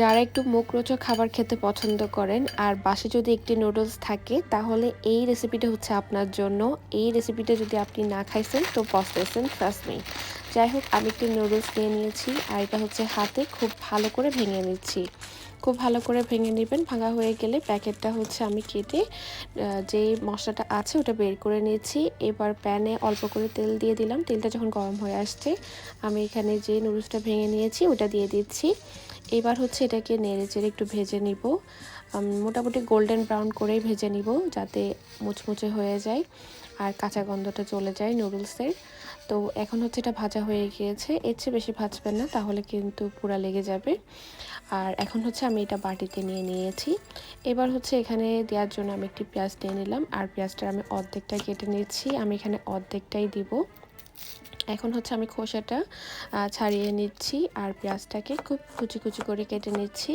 যারা একটু মুখরোচক খাবার খেতে পছন্দ করেন, আর বাসে যদি একটি নুডলস থাকে, তাহলে এই রেসিপিটা হচ্ছে আপনার জন্য। এই রেসিপিটা যদি আপনি না খাইছেন, তো পস্তাইছেন ট্রাস্ট মি যাই হোক, আমি একটি নুডলস নিয়ে নিয়েছি আর এটা হচ্ছে হাতে খুব ভালো করে ভেঙে নিচ্ছি। খুব ভালো করে ভেঙে নেবেন, ভাঙা হয়ে গেলে প্যাকেটটা হচ্ছে আমি কেটে যে মশলাটা আছে ওটা বের করে নিয়েছি। এবার প্যানে অল্প করে তেল দিয়ে দিলাম। তেলটা যখন গরম হয়ে আসছে, আমি এখানে যে নুডলসটা ভেঙে নিয়েছি ওটা দিয়ে দিচ্ছি। এবার হচ্ছে এটাকে নেড়ে চেড়ে একটু ভেজে নিব। মোটামুটি গোল্ডেন ব্রাউন করেই ভেজে নিব যাতে মুচমুচে হয়ে যায় আর কাঁচা গন্ধটা চলে যায় নুডলসের তো এখন হচ্ছে এটা ভাজা হয়ে গিয়েছে। এর চেয়ে বেশি ভাজবেন না, তাহলে কিন্তু পুরা লেগে যাবে। আর এখন হচ্ছে আমি এটা বাটিতে নিয়ে নিয়েছি। এবার হচ্ছে এখানে দেওয়ার জন্য আমি একটি পেঁয়াজ নিয়ে নিলাম। আর পেঁয়াজটা আমি অর্ধেকটা কেটে নিচ্ছি। আমি এখানে অর্ধেকটাই দিব। এখন হচ্ছে আমি খোসাটা ছাড়িয়ে নিচ্ছি আর পেঁয়াজটাকে খুব কুচি কুচি করে কেটে নিচ্ছি।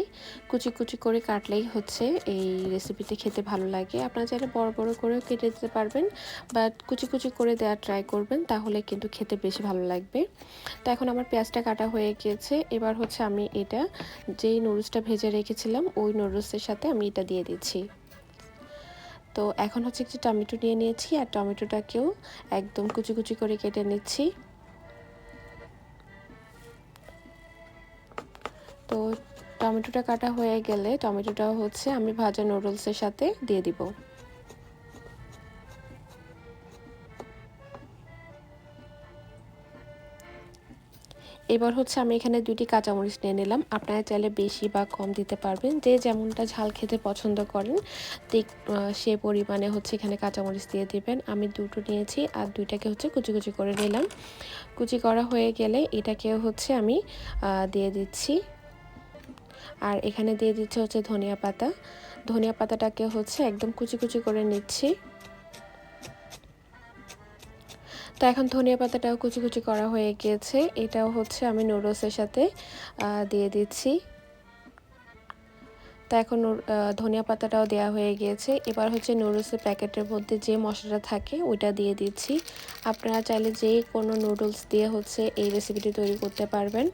কুচি কুচি করে কাটলেই হচ্ছে এই রেসিপিতে খেতে ভালো লাগে। আপনারা চাইলে বড় বড় করেও কেটে দিতে পারবেন বাট কুচি কুচি করে দেওয়া ট্রাই করবেন, তাহলে কিন্তু খেতে বেশি ভালো লাগবে। তো এখন আমার পেঁয়াজটা কাটা হয়ে গিয়েছে। এবার হচ্ছে আমি এটা যেই নুডলসটা ভেজে রেখেছিলাম, ওই নুডলসের সাথে আমি এটা দিয়ে দিচ্ছি। তো এখন হচ্ছে একটি টমেটো নিয়ে নিয়েছি আর টমেটোটাকেও একদম কুচি কুচি করে কেটে নিচ্ছি। তো টমেটোটা কাটা হয়ে গেলে টমেটোটা হচ্ছে আমি ভাজা নুডলসের সাথে দিয়ে দিব। এবার হচ্ছে আমি এখানে দুটি কাঁচামরিচ নিয়ে নিলাম। আপনারা চাইলে বেশি বা কম দিতে পারবেন। যে যেমনটা ঝাল খেতে পছন্দ করেন, ঠিক সে পরিমাণে হচ্ছে এখানে কাঁচামরিচ দিয়ে দিবেন। আমি দুটো নিয়েছি আর দুইটাকে হচ্ছে কুচি কুচি করে নিলাম। কুচি করা হয়ে গেলে এটাকে হচ্ছে আমি দিয়ে দিচ্ছি। আর এখানে দিয়ে দিচ্ছে হচ্ছে ধনিয়া পাতা। ধনিয়া পাতাটাকে হচ্ছে একদম কুচি কুচি করে নিচ্ছি। তো এখন ধনিয়া পাতাটাও কুচি কুচি করা হয়ে গিয়েছে এটাও হচ্ছে আমি নুডলসের সাথে দিয়ে দিচ্ছি। তো এখন ধনিয়া পাতাটাও দেওয়া হয়ে গিয়েছে। এবার হচ্ছে নুডলসের প্যাকেটের মধ্যে যে মশলাটা থাকে, ওইটা দিয়ে দিচ্ছি। আপনারা চাইলে যে কোনো নুডলস দিয়ে হচ্ছে এই রেসিপিটি তৈরি করতে পারবেন।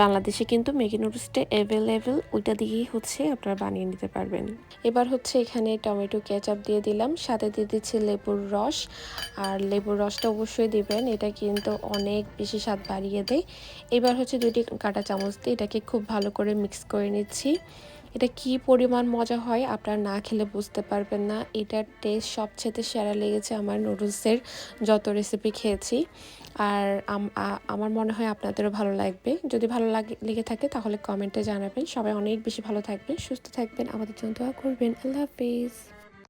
বাংলাদেশে কিন্তু ম্যাগি নুডলসটা অ্যাভেলেবেল ওইটা দিয়েই হচ্ছে আপনারা বানিয়ে নিতে পারবেন। এবার হচ্ছে এখানে টমেটো কেচাপ দিয়ে দিলাম, সাথে দিয়ে দিচ্ছি লেবুর রস। আর লেবুর রসটা অবশ্যই দিবেন, এটা কিন্তু অনেক বেশি স্বাদ বাড়িয়ে দেয়। এবার হচ্ছে দুটি কাটা চামচ দিয়ে এটাকে খুব ভালো করে মিক্স করে নিচ্ছি। এটা কি পরিমাণ মজা হয় আপনারা না খেলে বুঝতে পারবেন না। এটার টেস্ট সবচেয়ে সেরা লেগেছে আমার নুডলসের যত রেসিপি খেয়েছি। আর আমার মনে হয় আপনাদেরও ভালো লাগবে। যদি ভালো লাগে, লেগে থাকে তাহলে কমেন্টে জানাবেন। সবাই অনেক বেশি ভালো থাকবেন, সুস্থ থাকবেন। আমাদের জন্য দোয়া করবেন। আল্লাহ হাফিজ।